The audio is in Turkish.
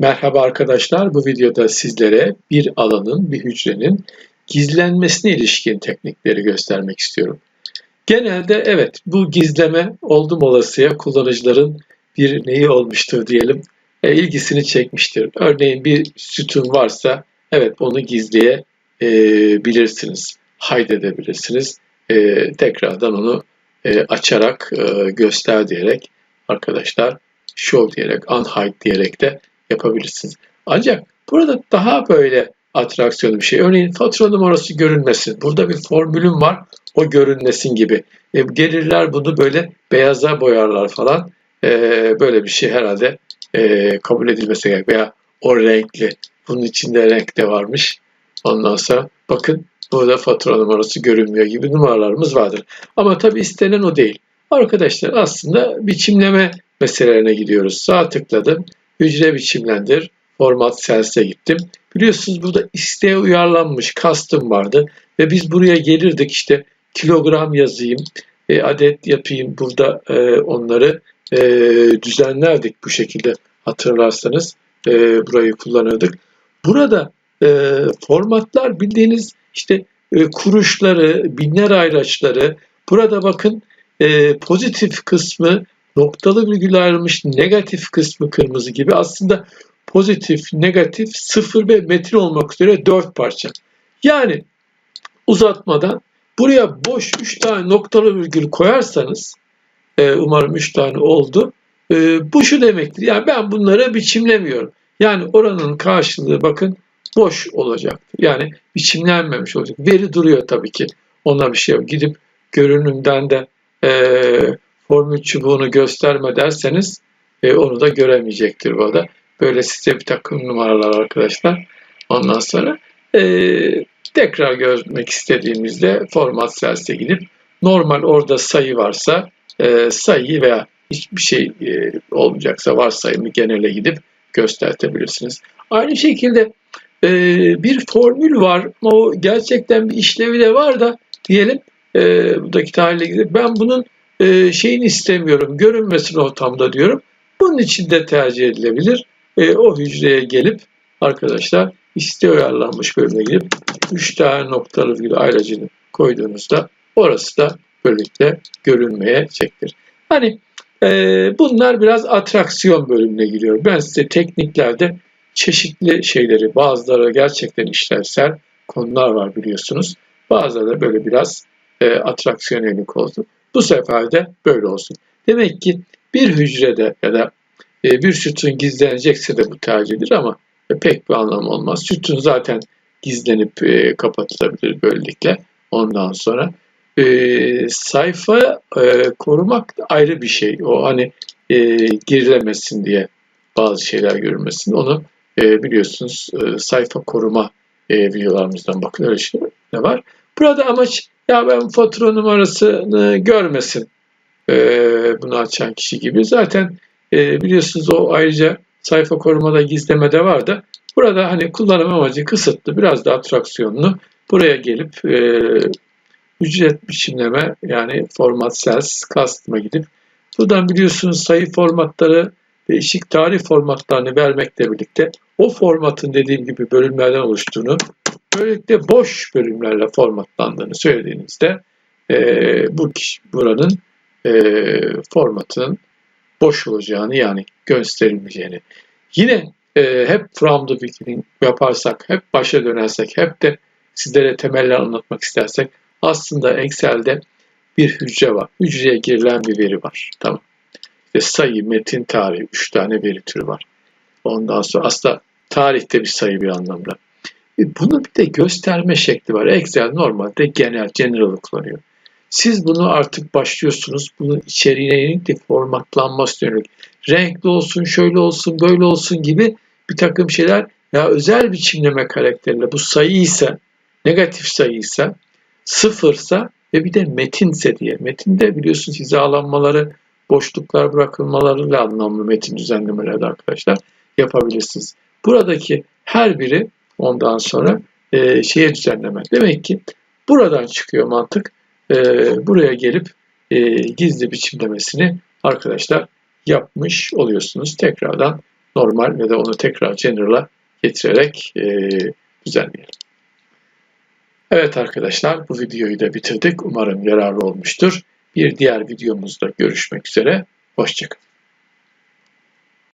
Merhaba arkadaşlar, bu videoda sizlere bir alanın, bir hücrenin gizlenmesine ilişkin teknikleri göstermek istiyorum. Genelde evet bu gizleme oldum olasıya kullanıcıların bir neyi olmuştur diyelim, e, ilgisini çekmiştir. Örneğin bir sütun varsa evet onu gizleyebilirsiniz, haydedebilirsiniz. E, tekrardan onu e, açarak e, göster diyerek arkadaşlar show diyerek, unhide diyerek de yapabilirsiniz. Ancak burada daha böyle atraksiyonlu bir şey. Örneğin fatura numarası görünmesin. Burada bir formülüm var. O görünmesin gibi. E, gelirler bunu böyle beyaza boyarlar falan. E, böyle bir şey herhalde e, kabul edilmesi gerek. Veya o renkli. Bunun içinde renk de varmış. Ondan sonra bakın burada fatura numarası görünmüyor gibi numaralarımız vardır. Ama tabii istenen o değil. Arkadaşlar aslında biçimleme meselelerine gidiyoruz. Sağ tıkladım hücre biçimlendir, format cells'e gittim. Biliyorsunuz burada isteğe uyarlanmış custom vardı ve biz buraya gelirdik işte kilogram yazayım, e, adet yapayım burada e, onları e, düzenlerdik bu şekilde hatırlarsanız e, burayı kullanırdık. Burada e, formatlar bildiğiniz işte e, kuruşları, binler ayraçları burada bakın e, pozitif kısmı noktalı virgül ayrılmış negatif kısmı kırmızı gibi aslında pozitif, negatif, sıfır ve metin olmak üzere dört parça. Yani uzatmadan buraya boş üç tane noktalı virgül koyarsanız e, umarım üç tane oldu. E, bu şu demektir. Yani ben bunları biçimlemiyorum. Yani oranın karşılığı bakın boş olacaktır. Yani biçimlenmemiş olacak. Veri duruyor tabii ki. Ona bir şey yok. Gidip görünümden de e, formül çubuğunu gösterme derseniz e, onu da göremeyecektir bu arada. Böyle size bir takım numaralar arkadaşlar. Ondan sonra e, tekrar görmek istediğimizde format cells'e gidip normal orada sayı varsa e, sayıyı veya hiçbir şey e, olmayacaksa varsayımı genele gidip göstertebilirsiniz. Aynı şekilde e, bir formül var ama o gerçekten bir işlevi de var da diyelim e, buradaki tahlile gidip ben bunun e, şeyini istemiyorum, görünmesin ortamda diyorum. Bunun için de tercih edilebilir. E, o hücreye gelip arkadaşlar isteğe uyarlanmış bölüme girip 3 tane noktalı virgül ayracını koyduğunuzda orası da böylelikle görünmeye çektir. Hani e, bunlar biraz atraksiyon bölümüne giriyor. Ben size tekniklerde çeşitli şeyleri, bazıları gerçekten işlevsel konular var biliyorsunuz. Bazıları böyle biraz e, atraksiyon yönelik oldu. Bu sefer de böyle olsun. Demek ki bir hücrede ya da e, bir sütun gizlenecekse de bu tercihdir ama e, pek bir anlam olmaz. Sütun zaten gizlenip e, kapatılabilir böylelikle. Ondan sonra sayfa korumak ayrı bir şey. O hani girilemesin diye bazı şeyler görülmesin. Onu biliyorsunuz sayfa koruma videolarımızdan bakın öyle şey ne var. Burada amaç ya ben fatura numarasını görmesin e, bunu açan kişi gibi. Zaten e, biliyorsunuz o ayrıca sayfa korumada gizlemede var da burada hani kullanım amacı kısıtlı biraz da atraksiyonlu. Buraya gelip e, ücret biçimleme yani format cells custom'a gidip buradan biliyorsunuz sayı formatları değişik tarih formatlarını vermekle birlikte o formatın dediğim gibi bölümlerden oluştuğunu Böylelikle boş bölümlerle formatlandığını söylediğinizde e, bu kişi, buranın e, formatının boş olacağını yani gösterilmeyeceğini. Yine e, hep from the beginning yaparsak, hep başa dönersek, hep de sizlere temeller anlatmak istersek aslında Excel'de bir hücre var. Hücreye girilen bir veri var. Tamam. İşte sayı, metin, tarih, üç tane veri türü var. Ondan sonra aslında tarihte bir sayı bir anlamda. E, bunu bir de gösterme şekli var. Excel normalde genel, general kullanıyor. Siz bunu artık başlıyorsunuz. Bunun içeriğine yönelik de formatlanması yönelik. Renkli olsun, şöyle olsun, böyle olsun gibi bir takım şeyler ya özel biçimleme karakteriyle bu sayı ise, negatif sayı ise, sıfırsa ve bir de metinse diye. Metinde biliyorsunuz hizalanmaları, boşluklar bırakılmalarıyla anlamlı metin düzenlemeleri arkadaşlar yapabilirsiniz. Buradaki her biri Ondan sonra e, şeye düzenleme. Demek ki buradan çıkıyor mantık. E, buraya gelip e, gizli biçimlemesini arkadaşlar yapmış oluyorsunuz. Tekrardan normal ve de onu tekrar general'a getirerek e, düzenleyelim. Evet arkadaşlar bu videoyu da bitirdik. Umarım yararlı olmuştur. Bir diğer videomuzda görüşmek üzere. Hoşçakalın.